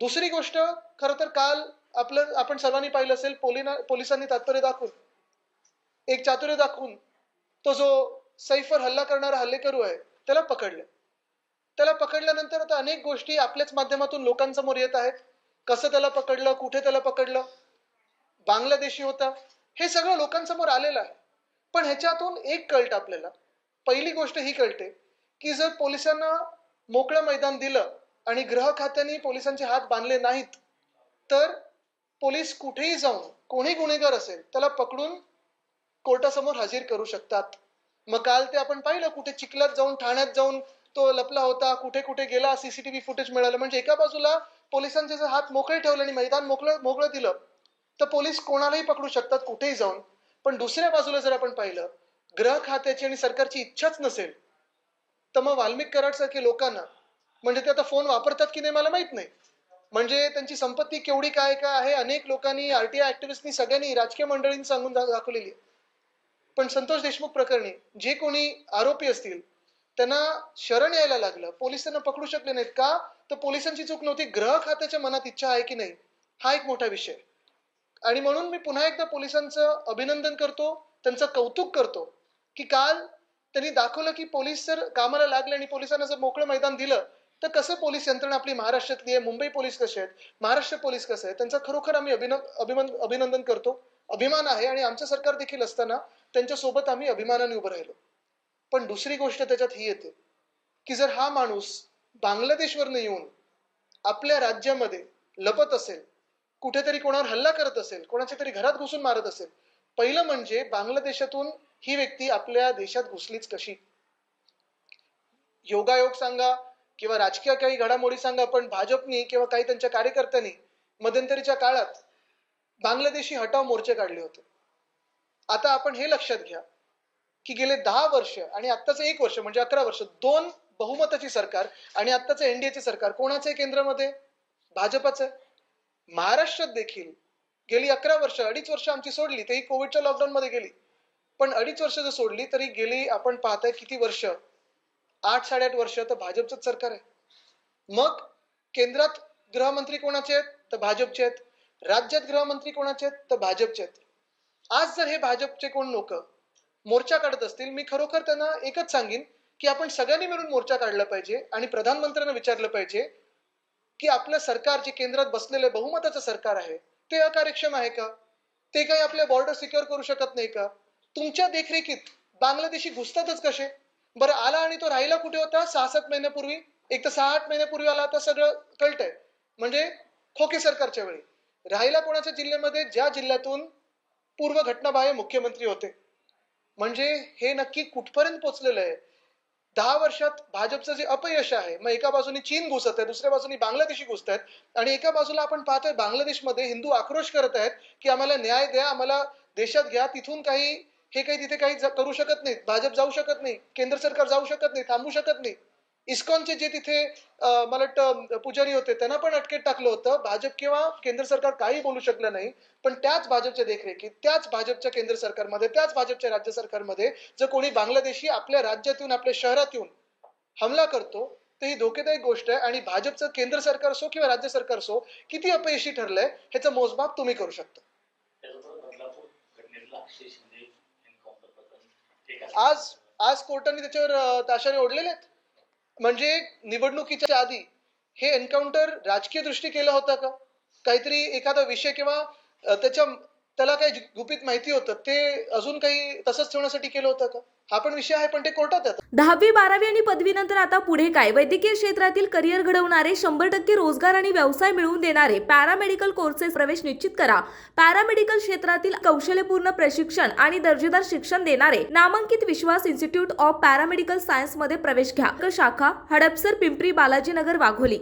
दुसरी गोष्ट खरं तर काल आपलं आपण सर्वांनी पाहिलं असेल पोलिना पोलिसांनी तात्पर्य दाखवून. एक चातुर्य दाखवून तो जो सैफवर हल्ला करणारा हल्लेकरू आहे त्याला पकडलं. त्याला पकडल्यानंतर आता अनेक गोष्टी आपल्याच माध्यमातून लोकांसमोर येत आहेत. कसं त्याला पकडलं कुठे त्याला पकडलं बांगलादेशी होता हे सगळं लोकांसमोर आलेलं आहे. पण ह्याच्यातून एक कळतं आपल्याला. पहिली गोष्ट ही कळते की जर पोलिसांना मोकळं मैदान दिलं आणि गृह खात्याने पोलिसांचे हात बांधले नाहीत तर पोलीस कुठेही जाऊन कोणी गुन्हेगार असेल त्याला पकडून कोर्टासमोर हजर करू शकतात. मग काल ते आपण पाहिलं कुठे चिखलात जाऊन ठाण्यात जाऊन तो लपला होता कुठे कुठे गेला सीसीटीव्ही फुटेज मिळालं. म्हणजे एका बाजूला पोलिसांचे जर हात मोकळे ठेवले आणि मैदान मोकळं मोकळं दिलं तर पोलीस कोणालाही पकडू शकतात कुठेही जाऊन. पण दुसऱ्या बाजूला जर आपण पाहिलं ग्रह खात्याची आणि सरकारची इच्छाच नसेल तर मग वाल्मिक कराडसारखे लोकांना म्हणजे ते आता फोन वापरतात की नाही मला माहीत नाही. म्हणजे त्यांची संपत्ती केवढी काय काय आहे? अनेक लोकांनी आरटीआय ऍक्टिव्हिस्टनी सगळ्यांनी राजकीय मंडळींनी सांगून दाखवलेली पण संतोष देशमुख प्रकरणी जे कोणी आरोपी असतील त्यांना शरण यायला लागलं. पोलीस त्यांना पकडू शकले नाहीत. का? तर पोलिसांची चूक नव्हती. ग्रह खात्याच्या मनात इच्छा आहे की नाही? हा एक मोठा विषय. आणि म्हणून मी पुन्हा एकदा पोलिसांचं अभिनंदन करतो त्यांचं कौतुक करतो की काल त्यांनी दाखवलं की पोलीस जर कामाला लागले आणि पोलिसांना जर मोकळं मैदान दिलं तर कसं पोलीस यंत्रणा आपली महाराष्ट्रातली आहे? मुंबई पोलीस कसे आहेत? महाराष्ट्र पोलीस कसं आहे त्यांचा खरोखर आम्ही अभिन अभिनंदन करतो. अभिमान आहे आणि आमचं सरकार देखील असताना त्यांच्यासोबत आम्ही अभिमानाने उभं राहिलो. पण दुसरी गोष्ट त्याच्यात ही येते की जर हा माणूस बांगलादेशवरनं येऊन आपल्या राज्यामध्ये लपत असेल कुठेतरी कोणावर हल्ला करत असेल कोणाच्या तरी घरात घुसून मारत असेल पहिलं म्हणजे बांगलादेशातून ही व्यक्ती आपल्या देशात घुसलीच कशी? योगायोग सांगा किंवा राजकीय काही घडामोडी सांगा पण भाजपनी किंवा काही त्यांच्या कार्यकर्त्यांनी मध्यंतरीच्या काळात बांगलादेशी हटाव मोर्चे काढले होते. आता आपण हे लक्षात घ्या की गेले दहा वर्ष आणि आत्ताचं एक वर्ष म्हणजे अकरा वर्ष दोन बहुमताची सरकार आणि आत्ताचं एनडीएचे सरकार कोणाचं आहे केंद्रामध्ये? भाजपाचं आहे. महाराष्ट्रात देखील गेली अकरा वर्ष अडीच वर्ष आमची सोडली तेही कोविडच्या लॉकडाऊन मध्ये गेली. पण अडीच वर्ष जर सोडली तरी गेली आपण पाहताय किती वर्ष आठ साडेआठ वर्ष तर भाजपचंच सरकार आहे. मग केंद्रात गृहमंत्री कोणाचे आहेत? तर भाजपचे आहेत. राज्यात गृहमंत्री कोणाचे आहेत? तर भाजपचे आहेत. आज जर हे भाजपचे कोण लोक मोर्चा काढत असतील मी खरोखर त्यांना एकच सांगेन की आपण सगळ्यांनी मिळून मोर्चा काढला पाहिजे आणि प्रधानमंत्र्यांना विचारलं पाहिजे की आपलं सरकार जे केंद्रात बसलेलं बहुमताचं सरकार आहे ते अकार्यक्षम आहे का? ते काही आपले बॉर्डर सिक्युअर करू शकत नाही का? तुमच्या देखरेखीत बांगलादेशी घुसतातच कसे? बरं आला आणि तो राहिला कुठे होता? सहा सात महिन्यापूर्वी? एक तर सहा आठ महिन्यापूर्वी आला आता सगळं कळतंय. म्हणजे खोके सरकारच्या वेळी. राहिला कोणाच्या जिल्ह्यामध्ये? ज्या जिल्ह्यातून पूर्व घटनाबाह्य मुख्यमंत्री होते. म्हणजे हे नक्की कुठपर्यंत पोहोचलेलं आहे? दहा वर्षात भाजपचं जे अपयश आहे मग एका बाजूने चीन घुसत आहे दुसऱ्या बाजूने बांगलादेशी घुसत आहेत आणि एका बाजूला आपण पाहतोय बांगलादेशमध्ये हिंदू आक्रोश करत आहेत की आम्हाला न्याय द्या आम्हाला देशात घ्या तिथून काही हे काही तिथे काही करू शकत नाहीत. भाजप जाऊ शकत नाही. केंद्र सरकार जाऊ शकत नाही. थांबू शकत नाही. इस्कॉनचे जे तिथे मला वाटतं पुजारी होते त्यांना पण अटकेत टाकलं होतं. भाजप किंवा केंद्र सरकार काही बोलू शकलं नाही. पण त्याच भाजपच्या देखरेखीत त्याच भाजपच्या केंद्र सरकारमध्ये त्याच भाजपच्या राज्य सरकारमध्ये जर कोणी बांगलादेशी आपल्या राज्यात येऊन आपल्या शहरात येऊन हमला करतो तर ही धोकेदायक गोष्ट आहे. आणि भाजपचं केंद्र सरकार असो किंवा राज्य सरकार असो किती अपयशी ठरलंय ह्याचं मोजमाप तुम्ही करू शकता त्याचबरोबर बदलापूर घटनेतलं अक्षय शिंदे एन्काउंटर प्रकरण एक असं- आज आज कोर्टाने त्याच्यावर ताशाने ओढलेले आहेत? म्हणजे निवडणुकीच्या आधी हे एन्काउंटर राजकीय दृष्टी केलं होतं का? काहीतरी एखादा विषय किंवा त्याच्या त्याला काही गुपित माहिती होतं. ते अजून काही तसंच ठेवण्यासाठी केलं होतं का? हा पण विषय आहे पण ते कोर्टात दहावी बारावी आणि पदवीनंतर आता पुढे काय? वैद्यकीय क्षेत्रातील करिअर घडवणारे शंभर टक्के रोजगार आणि व्यवसाय मिळवून देणारे पॅरामेडिकल कोर्सेस प्रवेश निश्चित करा. पॅरामेडिकल क्षेत्रातील कौशल्यपूर्ण प्रशिक्षण आणि दर्जेदार शिक्षण देणारे नामांकित विश्वास इन्स्टिट्यूट ऑफ पॅरामेडिकल सायन्समध्ये प्रवेश घ्या. शाखा हडपसर पिंपरी बालाजीनगर वाघोली.